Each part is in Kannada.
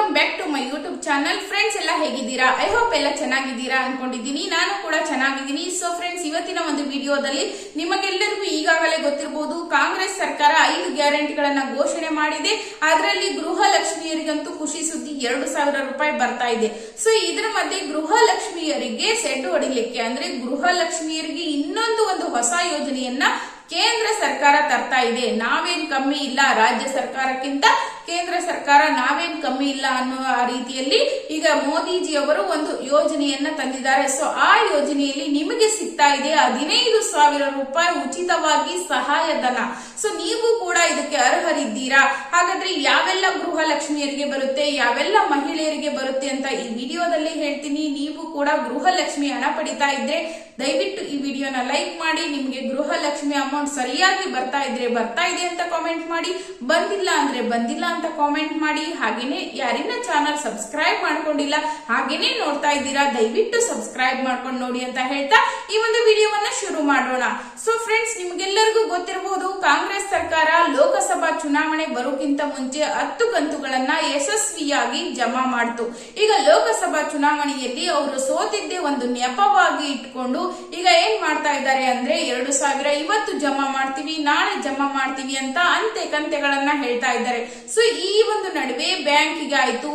Welcome back to my YouTube channel friends ಎಲ್ಲ ಹೇಗಿದ್ದೀರಾ? ಐ ಹೋಪ್ ಎಲ್ಲ ಚೆನ್ನಾಗಿದ್ದೀರಾ ಅನ್ಕೊಂಡಿದ್ದೀನಿ. ನಾನು ಕೂಡ ಚೆನ್ನಾಗಿದ್ದೀನಿ. ಸೊ ಫ್ರೆಂಡ್ಸ್ ಇವತ್ತಿನ ಒಂದು ವಿಡಿಯೋದಲ್ಲಿ ನಿಮಗೆಲ್ಲರಿಗೂ ಈಗಾಗಲೇ ಗೊತ್ತಿರಬಹುದು ಕಾಂಗ್ರೆಸ್ ಸರ್ಕಾರ ಐದು ಗ್ಯಾರಂಟಿಗಳನ್ನ ಘೋಷಣೆ ಮಾಡಿದೆ. ಅದರಲ್ಲಿ ಗೃಹಲಕ್ಷ್ಮಿಯರಿಗಂತೂ ಖುಷಿ ಸುದ್ದಿ ಎರಡು ಸಾವಿರ ರೂಪಾಯಿ ಬರ್ತಾ ಇದೆ. ಸೊ ಇದರ ಮಧ್ಯೆ ಗೃಹಲಕ್ಷ್ಮಿಯರಿಗೆ ಸೆಡ್ ಹೊಡಿಲಿಕ್ಕೆ ಅಂದ್ರೆ ಗೃಹಲಕ್ಷ್ಮಿಯರಿಗೆ ಇನ್ನೊಂದು ಒಂದು ಹೊಸ ಯೋಜನೆಯನ್ನ ಕೇಂದ್ರ ಸರ್ಕಾರ ತರ್ತಾ ಇದೆ. ನಾವೇನ್ ಕಮ್ಮಿ ಇಲ್ಲ, ರಾಜ್ಯ ಸರ್ಕಾರಕ್ಕಿಂತ ಕೇಂದ್ರ ಸರ್ಕಾರ ನಾವೇನ್ ಕಮ್ಮಿ ಇಲ್ಲ ಅನ್ನೋ ರೀತಿಯಲ್ಲಿ ಈಗ ಮೋದಿಜಿ ಅವರು ಒಂದು ಯೋಜನೆಯನ್ನ ತಂದಿದ್ದಾರೆ. ಸೊ ಆ ಯೋಜನೆಯಲ್ಲಿ ನಿಮಗೆ ಸಿಗ್ತಾ ಇದೆ ಹದಿನೈದು ಸಾವಿರ ರೂಪಾಯಿ ಉಚಿತವಾಗಿ ಸಹಾಯಧನ. ಸೊ ನೀವು ಕೂಡ ಇದಕ್ಕೆ ಅರ್ಹರಿದ್ದೀರಾ? ಹಾಗಾದ್ರೆ ಯಾವೆಲ್ಲ ಗೃಹ ಲಕ್ಷ್ಮಿಯರಿಗೆ ಬರುತ್ತೆ, ಯಾವೆಲ್ಲ ಮಹಿಳೆಯರಿಗೆ ಬರುತ್ತೆ ಅಂತ ಈ ವಿಡಿಯೋದಲ್ಲಿ ಹೇಳ್ತೀನಿ. ನೀವು ಕೂಡ ಗೃಹ ಲಕ್ಷ್ಮಿ ಹಣ ಪಡಿತಾ ಇದ್ರೆ ದಯವಿಟ್ಟು ಈ ವಿಡಿಯೋನ ಲೈಕ್ ಮಾಡಿ, ನಿಮಗೆ ಗೃಹಲಕ್ಷ್ಮಿ ಅಮೌಂಟ್ ಸರಿಯಾಗಿ ಬರ್ತಾ ಇದ್ರೆ ಬರ್ತಾ ಇದೆ ಅಂತ ಕಾಮೆಂಟ್ ಮಾಡಿ, ಬಂದಿಲ್ಲ ಅಂದ್ರೆ ಬಂದಿಲ್ಲ ಅಂತ ಕಾಮೆಂಟ್ ಮಾಡಿ. ಹಾಗೇನೆ ಯಾರಿನ ಚಾನಲ್ ಸಬ್ಸ್ಕ್ರೈಬ್ ಮಾಡ್ಕೊಂಡಿಲ್ಲ, ಹಾಗೇನೆ ನೋಡ್ತಾ ಇದ್ದೀರಾ, ದಯವಿಟ್ಟು ಸಬ್ಸ್ಕ್ರೈಬ್ ಮಾಡ್ಕೊಂಡು ನೋಡಿ ಅಂತ ಹೇಳ್ತಾ ಈ ಒಂದು ವಿಡಿಯೋವನ್ನ ಶುರು ಮಾಡೋಣ. ಸೊ ಫ್ರೆಂಡ್ಸ್ ನಿಮ್ಗೆಲ್ಲರಿಗೂ ಗೊತ್ತಿರಬಹುದು, ಕಾಂಗ್ರೆಸ್ ಸರ್ಕಾರ ಲೋಕಸಭಾ ಚುನಾವಣೆ ಬರೋಕ್ಕಿಂತ ಮುಂಚೆ ಹತ್ತು ಕಂತುಗಳನ್ನ ಯಶಸ್ವಿಯಾಗಿ ಜಮಾ ಮಾಡ್ತು. ಈಗ ಲೋಕಸಭಾ ಚುನಾವಣೆಯಲ್ಲಿ ಅವರು ಸೋತಿದ್ದೇ ಒಂದು ನೆಪವಾಗಿ ಇಟ್ಕೊಂಡು ಈಗ ಏನ್ ಮಾಡ್ತಾ ಇದ್ದಾರೆ ಅಂದ್ರೆ ಎರಡು ಸಾವಿರ ಇವತ್ತು ಜಮಾ ಮಾಡ್ತೀವಿ, ನಾಳೆ ಜಮಾ ಮಾಡ್ತೀವಿ ಅಂತ ಅಂತೆ ಕಂತೆಗಳನ್ನ ಹೇಳ್ತಾ ಇದ್ದಾರೆ. ಸೊ ಈ ಒಂದು ನಡುವೆ ಬ್ಯಾಂಕಿಗೆ ಆಯ್ತು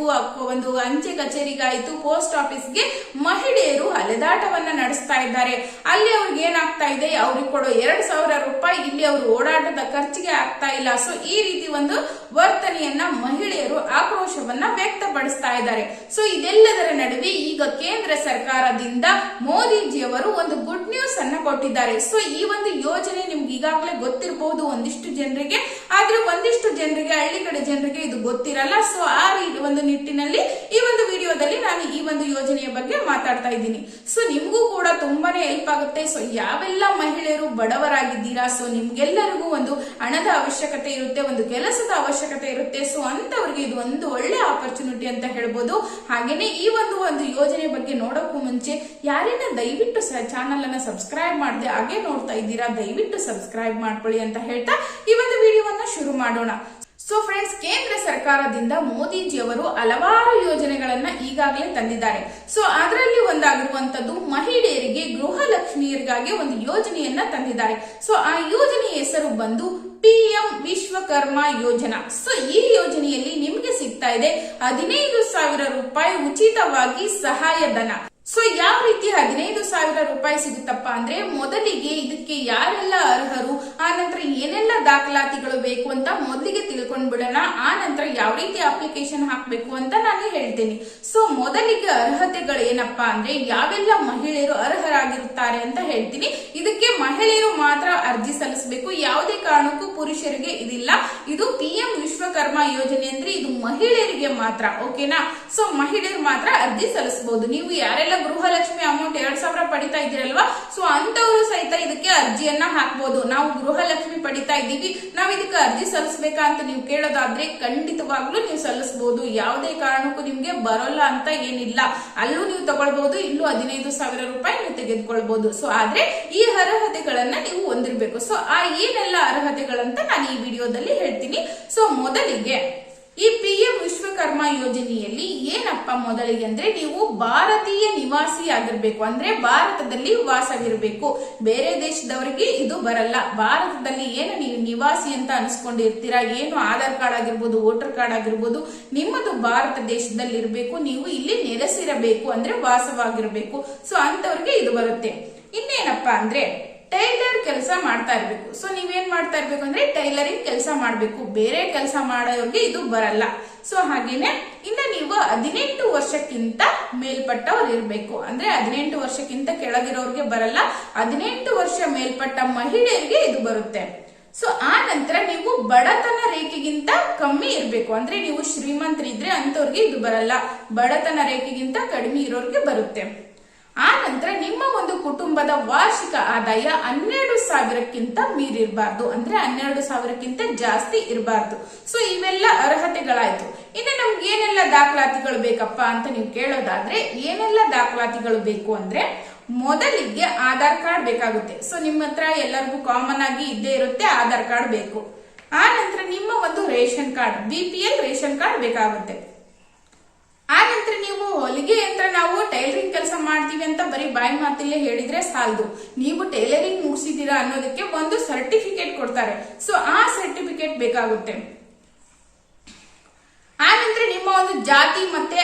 ಒಂದು ಅಂಚೆ ಕಚೇರಿಗೆ ಆಯ್ತು, ಪೋಸ್ಟ್ ಆಫೀಸ್ಗೆ ಮಹಿಳೆಯರು ಅಲೆದಾಟವನ್ನ ನಡೆಸ್ತಾ ಇದ್ದಾರೆ. ಅಲ್ಲಿ ಅವ್ರಿಗೆ ಏನಾಗ್ತಾ ಇದೆ? ಅವ್ರಿಗೆ ಕೊಡೋ ಎರಡ್ ಸಾವಿರ ರೂಪಾಯಿ ಇಲ್ಲಿ ಅವರು ಓಡಾಟದ ಖರ್ಚಿಗೆ ಆಗ್ತಾ ಇಲ್ಲ. ಸೊ ಈ ರೀತಿ ಒಂದು ವರ್ತನೆಯನ್ನ ಮಹಿಳೆಯರು ಆಕ್ರೋಶವನ್ನ ವ್ಯಕ್ತಪಡಿಸ್ತಾ ಇದ್ದಾರೆ. ಸೊ ಇದೆಲ್ಲದರ ನಡುವೆ ಈಗ ಕೇಂದ್ರ ಸರ್ಕಾರದಿಂದ ಮೋದಿಜಿಯವರು ಒಂದು ಗುಡ್ ನ್ಯೂಸ್ ಅನ್ನ ಕೊಟ್ಟಿದ್ದಾರೆ. ಸೊ ಈ ಒಂದು ಯೋಜನೆ ನಿಮ್ಗೆ ಈಗಾಗಲೇ ಗೊತ್ತಿರಬಹುದು ಒಂದಿಷ್ಟು ಜನರಿಗೆ. ಆದ್ರೆ ಒಂದಿಷ್ಟು ಜನರಿಗೆ, ಹಳ್ಳಿ ಕಡೆ ಜನರಿಗೆ ಇದು ಗೊತ್ತಿರಲ್ಲ. ಸೊ ಆ ಒಂದು ನಿಟ್ಟಿನಲ್ಲಿ ಈ ಒಂದು ವಿಡಿಯೋದಲ್ಲಿ ನಾನು ಈ ಒಂದು ಯೋಜನೆಯ ಬಗ್ಗೆ ಮಾತಾಡ್ತಾ ಇದ್ದೀನಿ. ಸೊ ನಿಮಗೂ ಕೂಡ ತುಂಬಾನೇ ಹೆಲ್ಪ್ ಆಗುತ್ತೆ ಸೊ ಯಾವೆಲ್ಲ ಮಹಿಳೆಯರು ಬಡವರಾಗಿದ್ದೀರಾ? ಸೊ ನಿಮ್ಗೆಲ್ಲರಿಗೂ ಒಂದು ಹಣದ ಅವಶ್ಯಕತೆ ಇರುತ್ತೆ, ಒಂದು ಕೆಲಸದ ಅವಶ್ಯಕತೆ ಇರುತ್ತೆ. ಸೊ ಅಂತವ್ರಿಗೆ ಇದು ಒಂದು ಒಳ್ಳೆ ಆಪರ್ಚುನಿಟಿ ಅಂತ ಹೇಳ್ಬೋದು. ಹಾಗೇನೆ ಈ ಒಂದು ಒಂದು ಯೋಜನೆ ಬಗ್ಗೆ ನೋಡೋಕ್ಕೂ ಮುಂಚೆ ಯಾರೇನ ದಯವಿಟ್ಟು ಚಾನಲ್ ಅನ್ನ ಸಬ್ಸ್ಕ್ರೈಬ್ ಮಾಡದೆ ಹಾಗೆ ನೋಡ್ತಾ ಇದ್ದೀರಾ, ದಯವಿಟ್ಟು ಸಬ್ಸ್ಕ್ರೈಬ್ ಮಾಡ್ಕೊಳ್ಳಿ ಅಂತ ಹೇಳ್ತಾ ಈ ಒಂದು ವಿಡಿಯೋವನ್ನ ಶುರು ಮಾಡೋಣ. ಸೊ ಫ್ರೆಂಡ್ಸ್ ಕೇಂದ್ರ ಸರ್ಕಾರದಿಂದ ಮೋದಿಜಿ ಅವರು ಹಲವಾರು ಯೋಜನೆಗಳನ್ನ ಈಗಾಗಲೇ ತಂದಿದ್ದಾರೆ. ಸೊ ಅದರಲ್ಲಿ ಒಂದಾಗಿರುವಂತದ್ದು ಮಹಿಳೆಯರಿಗೆ ಗೃಹ ಲಕ್ಷ್ಮಿಯರಿಗಾಗಿ ಒಂದು ಯೋಜನೆಯನ್ನ ತಂದಿದ್ದಾರೆ. ಸೊ ಆ ಯೋಜನೆಯ ಹೆಸರು ಬಂದು ಪಿಎಂ ವಿಶ್ವಕರ್ಮ ಯೋಜನಾ. ಸೊ ಈ ಯೋಜನೆಯಲ್ಲಿ ನಿಮ್ಗೆ ಸಿಗ್ತಾ ಇದೆ ಹದಿನೈದು ಸಾವಿರ ರೂಪಾಯಿ ಉಚಿತವಾಗಿ ಸಹಾಯಧನ ಸೊ ಯಾವ ರೀತಿ ಹದಿನೈದು ಸಾವಿರ ರೂಪಾಯಿ ಸಿಗುತ್ತಪ್ಪ ಅಂದ್ರೆ ಮೊದಲಿಗೆ ಇದಕ್ಕೆ ಯಾರೆಲ್ಲ ಅರ್ಹರು ಆ ನಂತರ ಏನೆಲ್ಲ ದಾಖಲಾತಿಗಳು ಬೇಕು ಅಂತ ಮೊದಲಿಗೆ ತಿಳ್ಕೊಂಡ್ಬಿಡೋಣ ಆ ನಂತರ ಯಾವ ರೀತಿ ಅಪ್ಲಿಕೇಶನ್ ಹಾಕ್ಬೇಕು ಅಂತ ನಾನು ಹೇಳ್ತೀನಿ. ಸೊ ಮೊದಲಿಗೆ ಅರ್ಹತೆಗಳು ಏನಪ್ಪಾ ಅಂದ್ರೆ ಯಾವೆಲ್ಲ ಮಹಿಳೆಯರು ಅರ್ಹರಾಗಿರುತ್ತಾರೆ ಅಂತ ಹೇಳ್ತೀನಿ. ಇದಕ್ಕೆ ಮಹಿಳೆಯರು ಮಾತ್ರ ಅರ್ಜಿ ಸಲ್ಲಿಸಬೇಕು. ಯಾವುದೇ ಕಾರಣಕ್ಕೂ ಪುರುಷರಿಗೆ ಇದಿಲ್ಲ. ಇದು ಪಿ ಎಂ ವಿಶ್ವಕರ್ಮ ಯೋಜನೆ ಅಂದ್ರೆ ಇದು ಮಹಿಳೆಯರಿಗೆ ಮಾತ್ರ, ಓಕೆನಾ? ಸೊ ಮಹಿಳೆಯರು ಮಾತ್ರ ಅರ್ಜಿ ಸಲ್ಲಿಸಬಹುದು ನೀವು ಯಾರೆಲ್ಲ ಗೃಹಲಕ್ಷ್ಮಿ ಅಮೌಂಟ್ ಎರಡ್ ಸಾವಿರ ಪಡಿತಾ ಇದ್ದೀರಲ್ವಾ? ಅಂತವರು ಸಹಿತ ಇದಕ್ಕೆ ಅರ್ಜಿಯನ್ನ ಹಾಕ್ಬೋದು. ನಾವು ಗೃಹಲಕ್ಷ್ಮಿ ಪಡಿತಾ ಇದ್ದೀವಿ. ನಾವು ಇದಕ್ಕೆ ಅರ್ಜಿ ಸಲ್ಲಿಸಬೇಕಾ ಅಂತ ನೀವು ಕೇಳೋದಾದ್ರೆ ಖಂಡಿತವಾಗ್ಲೂ ನೀವು ಸಲ್ಲಿಸಬಹುದು ಯಾವುದೇ ಕಾರಣಕ್ಕೂ ನಿಮ್ಗೆ ಬರೋಲ್ಲ ಅಂತ ಏನಿಲ್ಲ. ಅಲ್ಲೂ ನೀವು ತಗೊಳ್ಬಹುದು ಇಲ್ಲೂ ಹದಿನೈದು ಸಾವಿರ ರೂಪಾಯಿ ನೀವು ತೆಗೆದುಕೊಳ್ಬಹುದು ಸೊ ಆದ್ರೆ ಈ ಅರ್ಹತೆಗಳನ್ನ ನೀವು ಹೊಂದಿರಬೇಕು. ಸೊ ಆ ಏನೆಲ್ಲ ಅರ್ಹತೆಗಳಂತ ನಾನು ಈ ವಿಡಿಯೋದಲ್ಲಿ ಹೇಳ್ತೀನಿ. ಸೊ ಮೊದಲಿಗೆ ಈ ಪಿ ಎಂ ವಿಶ್ವಕರ್ಮ ಯೋಜನೆಯಲ್ಲಿ ಏನಪ್ಪ ಮೊದಲಿಗೆ ಅಂದ್ರೆ ನೀವು ಭಾರತೀಯ ನಿವಾಸಿ ಆಗಿರ್ಬೇಕು. ಅಂದ್ರೆ ಭಾರತದಲ್ಲಿ ವಾಸವಿರಬೇಕು. ಬೇರೆ ದೇಶದವರಿಗೆ ಇದು ಬರಲ್ಲ. ಭಾರತದಲ್ಲಿ ಏನು ನೀವು ನಿವಾಸಿ ಅಂತ ಅನ್ಸ್ಕೊಂಡಿರ್ತೀರಾ? ಏನು ಆಧಾರ್ ಕಾರ್ಡ್ ಆಗಿರ್ಬೋದು, ವೋಟರ್ ಕಾರ್ಡ್ ಆಗಿರ್ಬೋದು, ನಿಮ್ಮದು ಭಾರತ ದೇಶದಲ್ಲಿ ಇರಬೇಕು ನೀವು ಇಲ್ಲಿ ನೆಲೆಸಿರಬೇಕು. ಅಂದ್ರೆ ವಾಸವಾಗಿರಬೇಕು. ಸೊ ಅಂತವ್ರಿಗೆ ಇದು ಬರುತ್ತೆ. ಇನ್ನೇನಪ್ಪ ಅಂದ್ರೆ ಟೈಲರ್ ಕೆಲಸ ಮಾಡ್ತಾ ಇರ್ಬೇಕು. ಸೊ ನೀವೇನ್ ಮಾಡ್ತಾ ಇರ್ಬೇಕು ಅಂದ್ರೆ ಟೈಲರಿಂಗ್ ಕೆಲಸ ಮಾಡ್ಬೇಕು. ಬೇರೆ ಕೆಲಸ ಮಾಡೋರಿಗೆ ಇದು ಬರಲ್ಲ. ಸೊ ಹಾಗೇನೆ ಇನ್ನ ನೀವು ಹದಿನೆಂಟು ವರ್ಷಕ್ಕಿಂತ ಮೇಲ್ಪಟ್ಟವ್ರು ಇರ್ಬೇಕು. ಅಂದ್ರೆ ಹದಿನೆಂಟು ವರ್ಷಕ್ಕಿಂತ ಕೆಳಗಿರೋರ್ಗೆ ಬರಲ್ಲ, ಹದಿನೆಂಟು ವರ್ಷ ಮೇಲ್ಪಟ್ಟ ಮಹಿಳೆಯರಿಗೆ ಇದು ಬರುತ್ತೆ. ಸೊ ಆ ನಂತರ ನೀವು ಬಡತನ ರೇಖೆಗಿಂತ ಕಮ್ಮಿ ಇರಬೇಕು. ಅಂದ್ರೆ ನೀವು ಶ್ರೀಮಂತರಿದ್ರೆ ಅಂತವ್ರಿಗೆ ಇದು ಬರಲ್ಲ. ಬಡತನ ರೇಖೆಗಿಂತ ಕಡಿಮೆ ಇರೋರಿಗೆ ಬರುತ್ತೆ. ಆ ನಂತರ ನಿಮ್ಮ ಒಂದು ಕುಟುಂಬದ ವಾರ್ಷಿಕ ಆದಾಯ ಹನ್ನೆರಡು ಸಾವಿರಕ್ಕಿಂತ ಮೀರಿರಬಾರ್ದು. ಅಂದ್ರೆ ಹನ್ನೆರಡು ಸಾವಿರಕ್ಕಿಂತ ಜಾಸ್ತಿ ಇರಬಾರ್ದು. ಸೊ ಇವೆಲ್ಲ ಅರ್ಹತೆಗಳಾಯ್ತು. ಇನ್ನು ನಮ್ಗೆ ಏನೆಲ್ಲ ದಾಖಲಾತಿಗಳು ಬೇಕಪ್ಪ ಅಂತ ನೀವು ಕೇಳೋದಾದ್ರೆ, ಏನೆಲ್ಲ ದಾಖಲಾತಿಗಳು ಬೇಕು ಅಂದ್ರೆ ಮೊದಲಿಗೆ ಆಧಾರ್ ಕಾರ್ಡ್ ಬೇಕಾಗುತ್ತೆ. ಸೊ ನಿಮ್ಮ ಹತ್ರ ಎಲ್ಲರಿಗೂ ಕಾಮನ್ ಆಗಿ ಇದ್ದೇ ಇರುತ್ತೆ ಆಧಾರ್ ಕಾರ್ಡ್ ಬೇಕು. ಆ ನಂತರ ನಿಮ್ಮ ಒಂದು ration card B P L ration card ಬೇಕಾಗುತ್ತೆ. ಆ ನೀವು ಹೊಲಿಗೆ ಯಂತ್ರ ನಾವು ಟೈಲರಿಂಗ್ ಕೆಲಸ ಮಾಡ್ತೀವಿ ಅಂತ ಬರೀ ಬಾಯಿ ಮಾತಿಲ್ಲೇ ಹೇಳಿದ್ರೆ ಸಾಲದು. ನೀವು ಟೈಲರಿಂಗ್ ಮುಗಿಸಿದೀರಾ ಅನ್ನೋದಕ್ಕೆ ಒಂದು ಸರ್ಟಿಫಿಕೇಟ್ ಕೊಡ್ತಾರೆ. ಸೊ ಆ ಸರ್ಟಿಫಿಕೇಟ್ ಬೇಕಾಗುತ್ತೆ. ಆ ನಂತರ ಒಂದು ಜಾತಿ ಮತ್ತೆ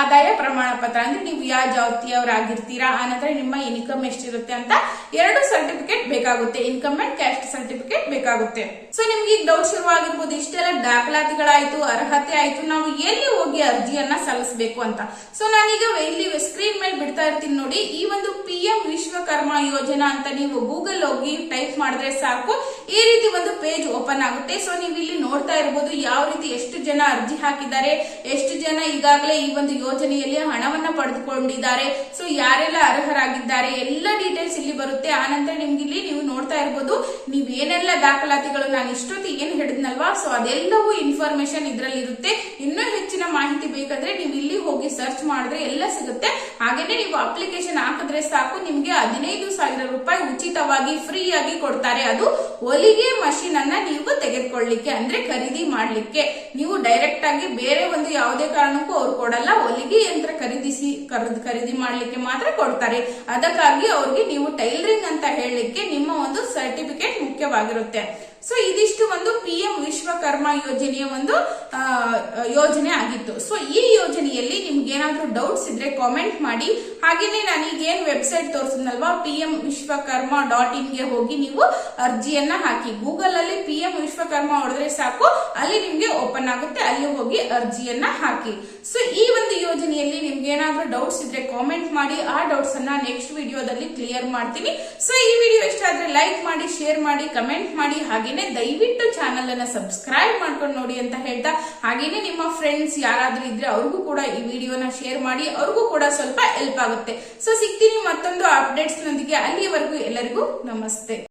ಆದಾಯ ಪ್ರಮಾಣ ಪತ್ರ ಅಂದ್ರೆ ನೀವು ಯಾವ ಜಾತಿಯವರಾಗಿರ್ತೀರಾ, ಆ ನಂತರ ನಿಮ್ಮ ಇನ್ಕಮ್ ಎಷ್ಟಿರುತ್ತೆ ಅಂತ ಎರಡು ಸರ್ಟಿಫಿಕೇಟ್ ಬೇಕಾಗುತ್ತೆ. ಇನ್ಕಮ್ ಅಂಡ್ ಕ್ಯಾಸ್ಟ್ ಸರ್ಟಿಫಿಕೇಟ್ ಬೇಕಾಗುತ್ತೆ. ಸೊ ನಿಮ್ಗೆ ಈಗ ಡೌಟ್ ಶುರುವಾಗಿರ್ಬೋದು ಇಷ್ಟೆಲ್ಲ ದಾಖಲಾತಿಗಳಾಯ್ತು, ಅರ್ಹತೆ ಆಯ್ತು, ನಾವು ಎಲ್ಲಿ ಹೋಗಿ ಅರ್ಜಿಯನ್ನ ಸಲ್ಲಿಸಬೇಕು ಅಂತ. ಸೊ ನಾನೀಗ ಇಲ್ಲಿ ಸ್ಕ್ರೀನ್ ಮೇಲೆ ಬಿಡ್ತಾ ಇರ್ತೀನಿ ನೋಡಿ, ಈ ಒಂದು ಪಿ ಎಂ ವಿಶ್ವಕರ್ಮ ಯೋಜನಾ ಅಂತ ನೀವು ಗೂಗಲ್ ಹೋಗಿ ಟೈಪ್ ಮಾಡಿದ್ರೆ ಸಾಕು. ಈ ರೀತಿ ಒಂದು ಪೇಜ್ ಓಪನ್ ಆಗುತ್ತೆ. ಸೊ ನೀವು ಇಲ್ಲಿ ನೋಡ್ತಾ ಇರ್ಬೋದು, ಯಾವ ರೀತಿ ಎಷ್ಟು ಜನ ಅರ್ಜಿ ಹಾಕಿದ್ದಾರೆ ಎಷ್ಟು ಜನ ಈಗಾಗಲೇ ಈ ಒಂದು ಯೋಜನೆಯಲ್ಲಿ ಹಣವನ್ನ ಪಡೆದುಕೊಂಡಿದ್ದಾರೆ? ಸೊ ಯಾರೆಲ್ಲ ಅರ್ಹರಾಗಿದ್ದಾರೆ? ಎಲ್ಲ ಡೀಟೇಲ್ಸ್ ಇಲ್ಲಿ ಬರುತ್ತೆ. ಆನಂತರ ನಿಮ್ಗೆ ಇಲ್ಲಿ ನೀವು ನೋಡ್ತಾ ಇರ್ಬೋದು. ನೀವ್ ಏನೆಲ್ಲ ದಾಖಲಾತಿಗಳು ನಾನು ಇಷ್ಟೊತ್ತು ಏನ್ ಹೇಳಿದ್ನಲ್ವಾ? ಸೊ ಅದೆಲ್ಲವೂ ಇನ್ಫಾರ್ಮೇಶನ್ ಇದ್ರಲ್ಲಿ ಇರುತ್ತೆ ಇನ್ನೂ ಹೆಚ್ಚಿನ ಮಾಹಿತಿ ಬೇಕಾದ್ರೆ ನೀವು ಹೋಗಿ ಸರ್ಚ್ ಮಾಡಿದ್ರೆ ಎಲ್ಲ ಸಿಗುತ್ತೆ. ಹಾಗೇನೆ ನೀವು ಅಪ್ಲಿಕೇಶನ್ ಹಾಕಿದ್ರೆ ಸಾಕು, ನಿಮ್ಗೆ ಹದಿನೈದು ಸಾವಿರ ರೂಪಾಯಿ ಉಚಿತವಾಗಿ ಫ್ರೀ ಆಗಿ ಕೊಡ್ತಾರೆ. ಅದು ಹೊಲಿಗೆ ಮಷೀನ್ ಅನ್ನ ನೀವು ತೆಗೆದುಕೊಳ್ಳಿಕ್ಕೆ, ಅಂದ್ರೆ ಖರೀದಿ ಮಾಡ್ಲಿಕ್ಕೆ. ನೀವು ಡೈರೆಕ್ಟ್ ಆಗಿ ಬೇರೆ ಒಂದು ಯಾವುದೇ ಕಾರಣಕ್ಕೂ ಅವ್ರು ಕೊಡಲ್ಲ. ಹೊಲಿಗೆ ಯಂತ್ರ ಖರೀದಿಸಿ ಖರೀದಿ ಮಾಡ್ಲಿಕ್ಕೆ ಮಾತ್ರ ಕೊಡ್ತಾರೆ. ಅದಕ್ಕಾಗಿ ಅವ್ರಿಗೆ ನೀವು ಟೈಲರಿಂಗ್ ಅಂತ ಹೇಳಲಿಕ್ಕೆ ನಿಮ್ಮ ಒಂದು ಸರ್ಟಿಫಿಕೇಟ್ ಮುಖ್ಯವಾಗಿರುತ್ತೆ. ಸೊ ಇದಿಷ್ಟು ಒಂದು ಪಿ ಎಂ ವಿಶ್ವಕರ್ಮ ಯೋಜನೆಯ ಒಂದು ಯೋಜನೆ ಆಗಿತ್ತು. ಸೊ ಈ ಯೋಜನೆಯಲ್ಲಿ ನಿಮ್ಗೆ ಏನಾದ್ರೂ ಡೌಟ್ಸ್ ಇದ್ರೆ ಕಾಮೆಂಟ್ ಮಾಡಿ. ಹಾಗೇನೆ ನಾನು ಈಗ ಏನ್ ವೆಬ್ಸೈಟ್ ತೋರಿಸಿದ್ನಲ್ವಾ? ಪಿ ಎಂ ವಿಶ್ವಕರ್ಮ ಡಾಟ್ ಇನ್ಗೆ ಹೋಗಿ ನೀವು ಅರ್ಜಿಯನ್ನ ಹಾಕಿ. ಗೂಗಲ್ ಅಲ್ಲಿ ಪಿ ಎಂ ವಿಶ್ವಕರ್ಮ ಹೊಡೆದ್ರೆ ಸಾಕು. ಅಲ್ಲಿ ನಿಮ್ಗೆ ಓಪನ್ ಆಗುತ್ತೆ. ಅಲ್ಲಿ ಹೋಗಿ ಅರ್ಜಿಯನ್ನ ಹಾಕಿ. ಸೊ ಈ ಒಂದು ಯೋಜನೆಯಲ್ಲಿ ನಿಮ್ಗೆ ಏನಾದ್ರೂ ಡೌಟ್ಸ್ ಇದ್ರೆ ಕಾಮೆಂಟ್ ಮಾಡಿ. ಆ ಡೌಟ್ಸ್ ಅನ್ನ ನೆಕ್ಸ್ಟ್ ವಿಡಿಯೋದಲ್ಲಿ ಕ್ಲಿಯರ್ ಮಾಡ್ತೀನಿ. ಸೊ ಈ ವಿಡಿಯೋ ಇಷ್ಟ ಆದ್ರೆ ಲೈಕ್ ಮಾಡಿ ಶೇರ್ ಮಾಡಿ ಕಮೆಂಟ್ ಮಾಡಿ. ಹಾಗೇನೆ ದಯವಿಟ್ಟು ಚಾನಲ್ ಅನ್ನ ಸಬ್ಸ್ಕ್ರೈಬ್ ಮಾಡ್ಕೊಂಡು ನೋಡಿ ಅಂತ ಹೇಳ್ತಾ. ಹಾಗೇನೆ ನಿಮ್ಮ ಫ್ರೆಂಡ್ಸ್ ಯಾರಾದ್ರೂ ಇದ್ರೆ ಅವ್ರಿಗೂ ಕೂಡ ಈ ವಿಡಿಯೋನ ಶೇರ್ ಮಾಡಿ. ಅವ್ರಿಗೂ ಕೂಡ ಸ್ವಲ್ಪ ಹೆಲ್ಪ್ ಆಗುತ್ತೆ. ಸೊ ಸಿಗ್ತೀನಿ ಮತ್ತೊಂದು ಅಪ್ಡೇಟ್ಸ್ ನೊಂದಿಗೆ. ಅಲ್ಲಿಯವರೆಗೂ ಎಲ್ಲರಿಗೂ ನಮಸ್ತೆ.